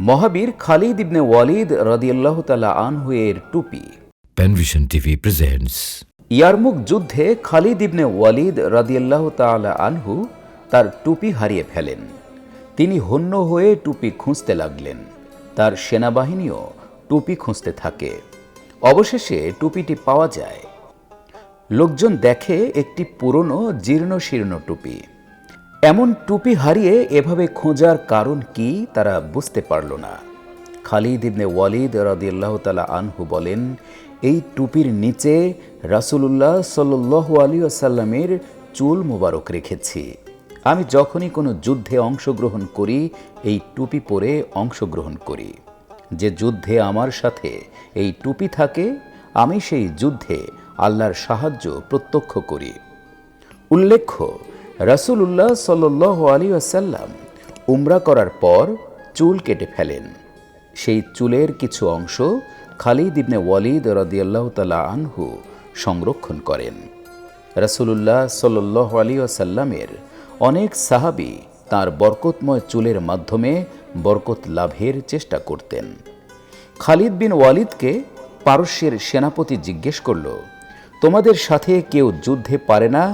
মহাবীর খালিদ ইবনে ওয়ালিদ রদিয়াল্লাহ তালা আনহু এর টুপি। Penvision TV presents ইয়ারমুক যুদ্ধে খালিদ ইবনে ওয়ালিদ রাদিয়াল্লাহ তাআলা আনহু তার টুপি হারিয়ে ফেলেন। তিনি হন্য হয়ে টুপি খুঁজতে লাগলেন। তার সেনাবাহিনীও টুপি খুঁজতে থাকে। অবশেষে টুপিটি পাওয়া যায়। লোকজন দেখে একটি পুরনো জীর্ণ শীর্ণ টুপি। এমন টুপি হারিয়ে এভাবে খোঁজার কারণ কি তারা বুঝতে পারল না। খালিদ ইবনে ওয়ালিদ রাদিয়াল্লাহ তালা আনহু বলেন, এই টুপির নিচে রাসূলুল্লাহ সাল্লু আলী আসাল্লামের চুল মোবারক রেখেছি। আমি যখনই কোনো যুদ্ধে অংশগ্রহণ করি, এই টুপি পরে অংশগ্রহণ করি। যে যুদ্ধে আমার সাথে এই টুপি থাকে, আমি সেই যুদ্ধে আল্লাহর সাহায্য প্রত্যক্ষ করি। উল্লেখ্য রাসূলুল্লাহ সাল্লাহ আলী আসাল্লাম উমরা করার পর চুল কেটে ফেলেন। সেই চুলের কিছু অংশ খালিদ ইবনে ওয়ালিদ রদিয়াল্লাহ তালা আনহু সংরক্ষণ করেন। রাসূলুল্লাহ সাল্লাহ আলী আসাল্লামের অনেক সাহাবি তার বরকতময় চুলের মাধ্যমে বরকত লাভের চেষ্টা করতেন। খালিদ বিন ওয়ালিদকে পারস্যের সেনাপতি জিজ্ঞেস করল, তোমাদের সাথে কেউ যুদ্ধে পারে না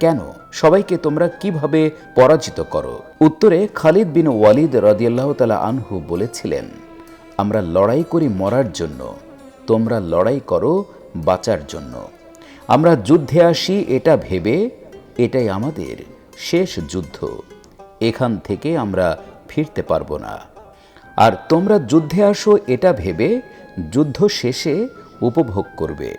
কেন? সবাইকে তোমরা কীভাবে পরাজিত করো? উত্তরে খালিদ বিন ওয়ালিদ রদিয়াল্লাহ তালা আনহু বলেছিলেন, আমরা লড়াই করি মরার জন্য। তোমরা লড়াই করো বাঁচার জন্য। আমরা যুদ্ধে আসি, এটা ভেবে, এটাই আমাদের শেষ যুদ্ধ। এখান থেকে আমরা ফিরতে পারব না। আর তোমরা যুদ্ধে আসো, এটা ভেবে যুদ্ধ শেষে উপভোগ করবে।